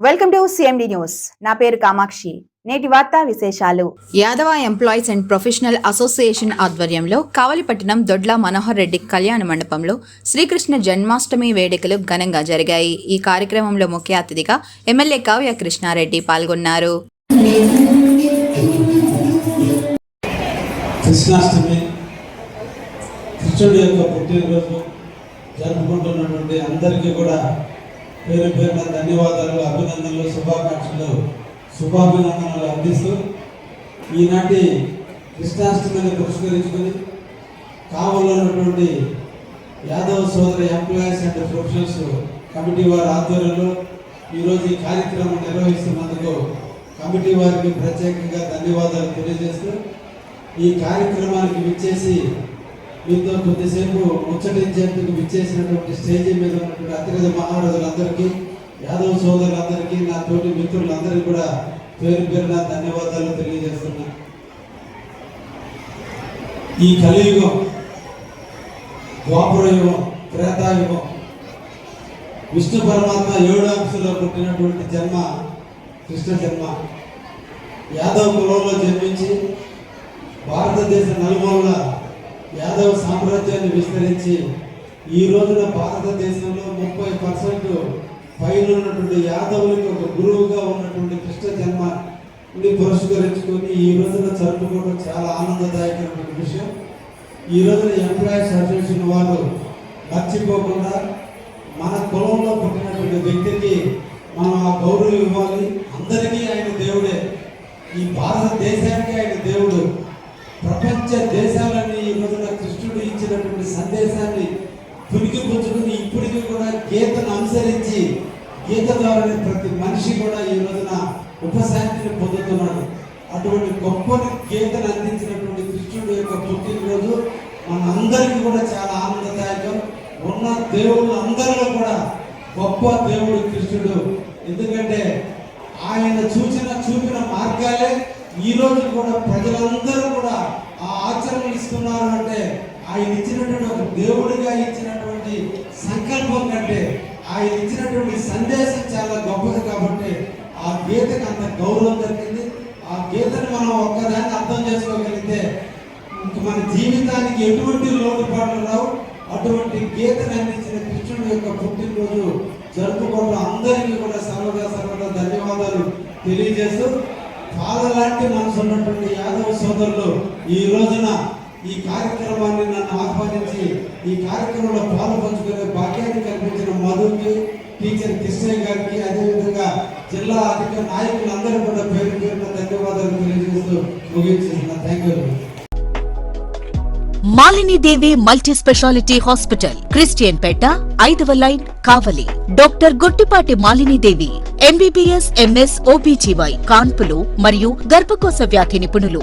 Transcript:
Welcome to CMD news నా పేరు కామాక్షి. నేటి వార్తా విశేషాలు. Yadava employees and professional association ఆధ్వర్యంలో కావలిపట్టణం దొడ్ల మనోహర్ రెడ్డి కళ్యాణ మండపంలో శ్రీకృష్ణ జన్మాష్టమి వేడుకలు ఘనంగా జరిగాయి. ఈ కార్యక్రమంలో ముఖ్య అతిథిగా ఎమ్మెల్యే కావ్య కృష్ణారెడ్డి పాల్గొన్నారు. కృష్ణాష్టమి కృష్ణుడి యొక్క పుట్టినరోజు జరుపుకుంటున్నటువంటి అందరికీ కూడా పేరు పేరున ధన్యవాదాలు అభినందనలు శుభాకాంక్షలు శుభాభినందనలు అందిస్తూ ఈనాటి కృష్ణాష్టమిని పురస్కరించుకొని కావల్లో ఉన్నటువంటి యాదవ్ సోదర ఎంప్లాయీస్ అండ్ ప్రొఫెషనల్స్ కమిటీ వారి ఆధ్వర్యంలో ఈరోజు ఈ కార్యక్రమం నిర్వహిస్తున్నందుకు కమిటీ వారికి ప్రత్యేకంగా ధన్యవాదాలు తెలియజేస్తూ ఈ కార్యక్రమానికి విచ్చేసి మీతో కొద్దిసేపు ముచ్చటించేందుకు విచ్చేసినటువంటి స్టేజీ మీద ఉన్నటువంటి అతిరథ మహారాజులందరికీ యాదవ్ సోదరులందరికీ నా తోటి మిత్రులందరికీ కూడా పేరు పేరున ధన్యవాదాలు తెలియజేస్తున్నా. ఈ కలియుగం ద్వాపరయుగం త్రేతాయుగం విష్ణు పరమాత్మ ఏడు అంశలో పుట్టినటువంటి జన్మ కృష్ణ జన్మ. యాదవ్ కులంలో జన్మించి భారతదేశ నలుమూలల యాదవ సామ్రాజ్యాన్ని విస్తరించి ఈ రోజున భారతదేశంలో ముప్పై పర్సెంట్ పైన ఉన్నటువంటి యాదవులకు ఒక గురువుగా ఉన్నటువంటి కృష్ణ జన్మని పురస్కరించుకొని ఈ రోజున జరుపుకోవడం చాలా ఆనందదాయకమైన విషయం. ఈ రోజున ఎంప్లాయీస్ అసోసియేషన్ వారు మర్చిపోకుండా మన కులంలో పుట్టినటువంటి వ్యక్తి మనం ఆ గౌరవం ఇవ్వాలి అందరికీ ఆయన దేవుడే ఈ భారతదేశానికి ఆయన దేవుడు ప్రపంచ దేశాలన్నీ ఈ రోజున కృష్ణుడు దేశాన్ని సందేశాన్ని పునికి పుచ్చుకుని ఇప్పటికీ కూడా గీతను అనుసరించి గీత ద్వారానే ప్రతి మనిషి కూడా ఈ రోజున ఉపశాంతిని పొందుతున్నాడు. అటువంటి గొప్ప గీతను అందించినటువంటి కృష్ణుడు యొక్క పుట్టినరోజు మన అందరికీ కూడా చాలా ఆనందదాయకం. ఉన్న దేవుళ్ళు అందరిలో కూడా గొప్ప దేవుడు కృష్ణుడు. ఎందుకంటే ఆయన చూసిన చూపిన మార్గాలే ఈ రోజు కూడా ప్రజలందరూ కూడా ఆ ఆచరణ ఇస్తున్నారు అంటే ఆయన ఇచ్చినటువంటి ఒక దేవుడిగా ఇచ్చినటువంటి సంకల్పం కంటే ఆయన ఇచ్చినటువంటి సందేశం చాలా గొప్పది కాబట్టి ఆ గీతకు అంత గౌరవం దొరికింది ఆ గీతను మనం ఒక్కదాన్ని అర్థం చేసుకోగలిగితే మన జీవితానికి ఎటువంటి లోటుపాట్లు రావు. అటువంటి గీతను అందించిన కృష్ణుడు యొక్క పుట్టినరోజు జరుపుకోవడం అందరికీ కూడా సర్వదా సర్వదా ధన్యవాదాలు తెలియజేస్తూ పాలలాంటి మనసు ఉన్నటువంటి యాదవ సోదరులు ఈ రోజున ఈ కార్యక్రమాన్ని నన్ను ఆహ్వానించి ఈ కార్యక్రమంలో పాలు పంచుకునే భాగ్యాన్ని కల్పించిన మధుకి టీచర్ కృష్ణయ్య గారికి అదేవిధంగా జిల్లా అధిక నాయకులందరూ కూడా పేరు పేరున ధన్యవాదాలు తెలియజేస్తూ ముగించుకున్నా thank you Malini Devi multi speciality hospital Christian Peta ఐదవ line Kavali. Doctor Gottipati Malinidevi MBBS MS OBGY కాన్పులు మరియు గర్భకోశ వ్యాధి నిపుణులు.